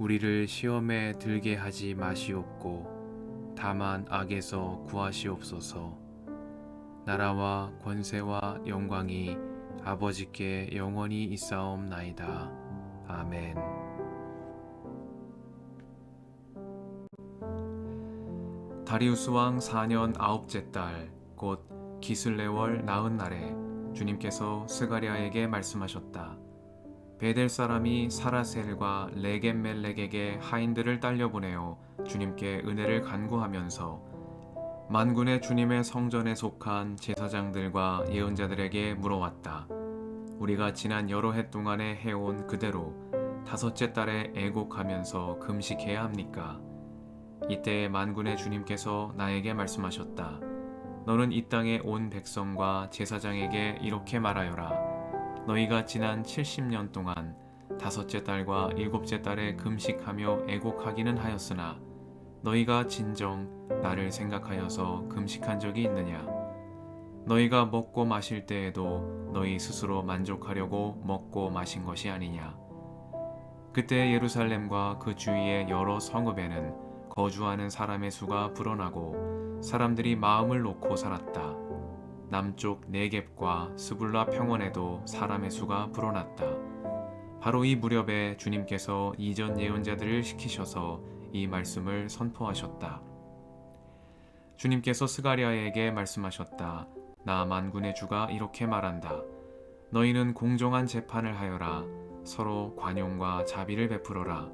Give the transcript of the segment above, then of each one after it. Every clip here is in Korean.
우리를 시험에 들게 하지 마시옵고 다만 악에서 구하시옵소서. 나라와 권세와 영광이 아버지께 영원히 있사옵나이다. 아멘. 다리우스 왕 4년 아홉째 달 곧 기슬레월 나흔 날에 주님께서 스가랴에게 말씀하셨다. 베델 사람이 사라셀과 레겐멜렉에게 하인들을 딸려 보내어 주님께 은혜를 간구하면서 만군의 주님의 성전에 속한 제사장들과 예언자들에게 물어왔다. 우리가 지난 여러 해 동안에 해온 그대로 다섯째 달에 애곡하면서 금식해야 합니까? 이때 만군의 주님께서 나에게 말씀하셨다. 너는 이 땅에 온 백성과 제사장에게 이렇게 말하여라. 너희가 지난 70년 동안 다섯째 달과 일곱째 달에 금식하며 애곡하기는 하였으나 너희가 진정 나를 생각하여서 금식한 적이 있느냐? 너희가 먹고 마실 때에도 너희 스스로 만족하려고 먹고 마신 것이 아니냐? 그때 예루살렘과 그 주위의 여러 성읍에는 거주하는 사람의 수가 불어나고 사람들이 마음을 놓고 살았다. 남쪽 네겝과 스불라 평원에도 사람의 수가 불어났다. 바로 이 무렵에 주님께서 이전 예언자들을 시키셔서 이 말씀을 선포하셨다. 주님께서 스가리아에게 말씀하셨다. 나 만군의 주가 이렇게 말한다. 너희는 공정한 재판을 하여라. 서로 관용과 자비를 베풀어라.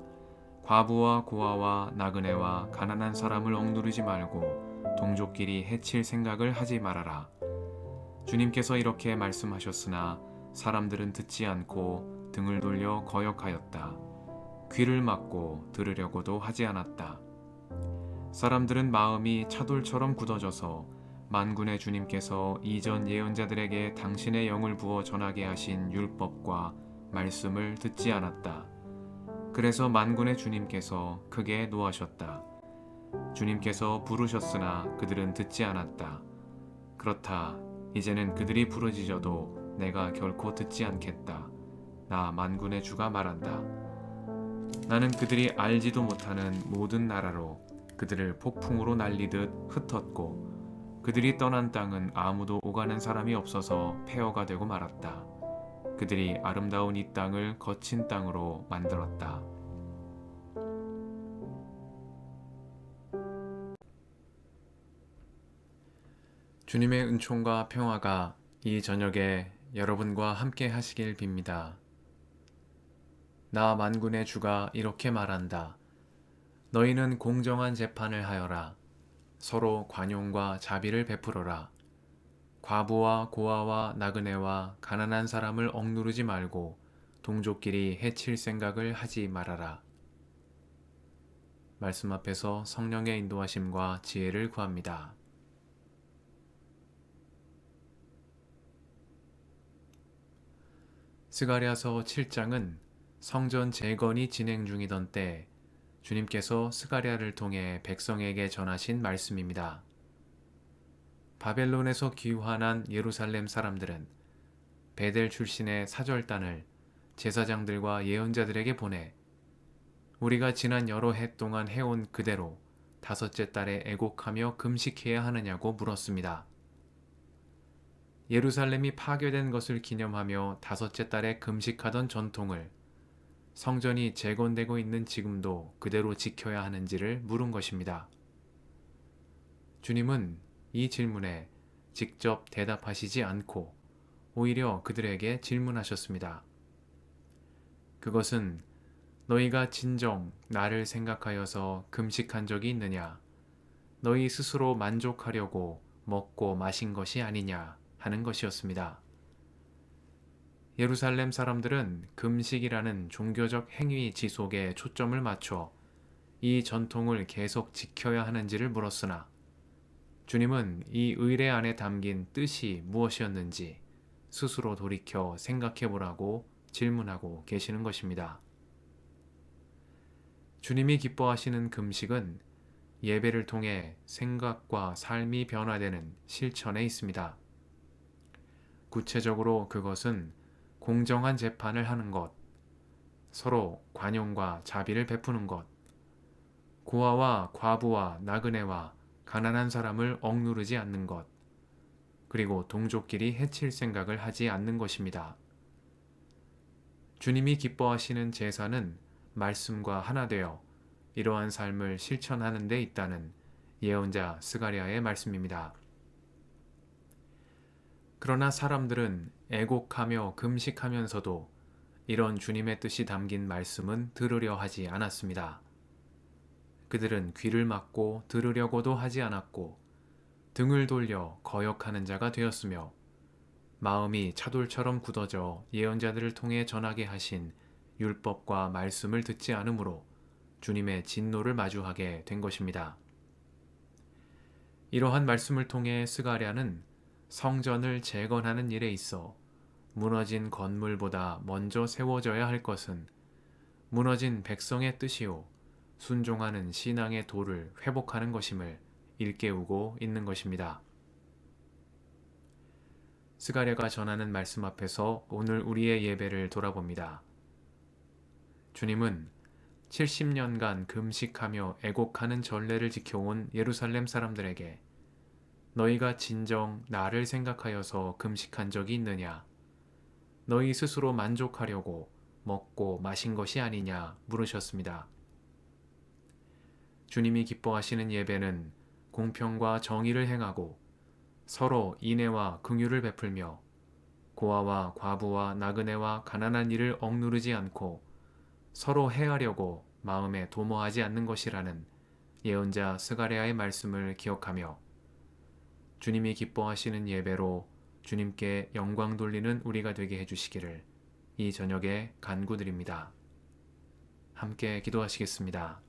과부와 고아와 나그네와 가난한 사람을 억누르지 말고 동족끼리 해칠 생각을 하지 말아라. 주님께서 이렇게 말씀하셨으나 사람들은 듣지 않고 등을 돌려 거역하였다. 귀를 막고 들으려고도 하지 않았다. 사람들은 마음이 차돌처럼 굳어져서 만군의 주님께서 이전 예언자들에게 당신의 영을 부어 전하게 하신 율법과 말씀을 듣지 않았다. 그래서 만군의 주님께서 크게 노하셨다. 주님께서 부르셨으나 그들은 듣지 않았다. 그렇다. 이제는 그들이 부르짖어도 내가 결코 듣지 않겠다. 나 만군의 주가 말한다. 나는 그들이 알지도 못하는 모든 나라로 그들을 폭풍으로 날리듯 흩었고 그들이 떠난 땅은 아무도 오가는 사람이 없어서 폐허가 되고 말았다. 그들이 아름다운 이 땅을 거친 땅으로 만들었다. 주님의 은총과 평화가 이 저녁에 여러분과 함께 하시길 빕니다. 나 만군의 주가 이렇게 말한다. 너희는 공정한 재판을 하여라. 서로 관용과 자비를 베풀어라. 과부와 고아와 나그네와 가난한 사람을 억누르지 말고 동족끼리 해칠 생각을 하지 말아라. 말씀 앞에서 성령의 인도하심과 지혜를 구합니다. 스가랴서 7장은 성전 재건이 진행 중이던 때 주님께서 스가랴를 통해 백성에게 전하신 말씀입니다. 바벨론에서 귀환한 예루살렘 사람들은 베델 출신의 사절단을 제사장들과 예언자들에게 보내 우리가 지난 여러 해 동안 해온 그대로 다섯째 달에 애곡하며 금식해야 하느냐고 물었습니다. 예루살렘이 파괴된 것을 기념하며 다섯째 달에 금식하던 전통을 성전이 재건되고 있는 지금도 그대로 지켜야 하는지를 물은 것입니다. 주님은 이 질문에 직접 대답하시지 않고 오히려 그들에게 질문하셨습니다. 그것은 너희가 진정 나를 생각하여서 금식한 적이 있느냐? 너희 스스로 만족하려고 먹고 마신 것이 아니냐? 하는 것이었습니다. 예루살렘 사람들은 금식이라는 종교적 행위 지속에 초점을 맞춰 이 전통을 계속 지켜야 하는지를 물었으나 주님은 이 의례 안에 담긴 뜻이 무엇이었는지 스스로 돌이켜 생각해 보라고 질문하고 계시는 것입니다. 주님이 기뻐하시는 금식은 예배를 통해 생각과 삶이 변화되는 실천에 있습니다. 구체적으로 그것은 공정한 재판을 하는 것, 서로 관용과 자비를 베푸는 것, 고아와 과부와 나그네와 가난한 사람을 억누르지 않는 것, 그리고 동족끼리 해칠 생각을 하지 않는 것입니다. 주님이 기뻐하시는 제사는 말씀과 하나 되어 이러한 삶을 실천하는 데 있다는 예언자 스가리아의 말씀입니다. 그러나 사람들은 애곡하며 금식하면서도 이런 주님의 뜻이 담긴 말씀은 들으려 하지 않았습니다. 그들은 귀를 막고 들으려고도 하지 않았고 등을 돌려 거역하는 자가 되었으며 마음이 차돌처럼 굳어져 예언자들을 통해 전하게 하신 율법과 말씀을 듣지 않으므로 주님의 진노를 마주하게 된 것입니다. 이러한 말씀을 통해 스가랴는 성전을 재건하는 일에 있어 무너진 건물보다 먼저 세워져야 할 것은 무너진 백성의 뜻이요 순종하는 신앙의 도를 회복하는 것임을 일깨우고 있는 것입니다. 스가랴가 전하는 말씀 앞에서 오늘 우리의 예배를 돌아봅니다. 주님은 70년간 금식하며 애곡하는 전례를 지켜온 예루살렘 사람들에게 너희가 진정 나를 생각하여서 금식한 적이 있느냐? 너희 스스로 만족하려고 먹고 마신 것이 아니냐 물으셨습니다. 주님이 기뻐하시는 예배는 공평과 정의를 행하고 서로 인애와 긍휼을 베풀며 고아와 과부와 나그네와 가난한 이를 억누르지 않고 서로 해하려고 마음에 도모하지 않는 것이라는 예언자 스가랴의 말씀을 기억하며 주님이 기뻐하시는 예배로 주님께 영광 돌리는 우리가 되게 해주시기를 이 저녁에 간구드립니다. 함께 기도하시겠습니다.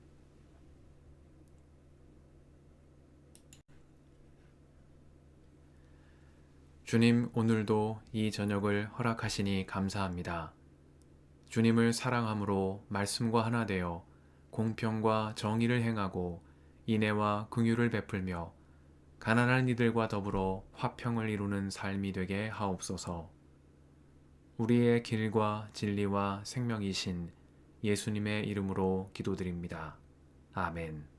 주님, 오늘도 이 저녁을 허락하시니 감사합니다. 주님을 사랑함으로 말씀과 하나 되어 공평과 정의를 행하고 인애와 긍휼을 베풀며 가난한 이들과 더불어 화평을 이루는 삶이 되게 하옵소서. 우리의 길과 진리와 생명이신 예수님의 이름으로 기도드립니다. 아멘.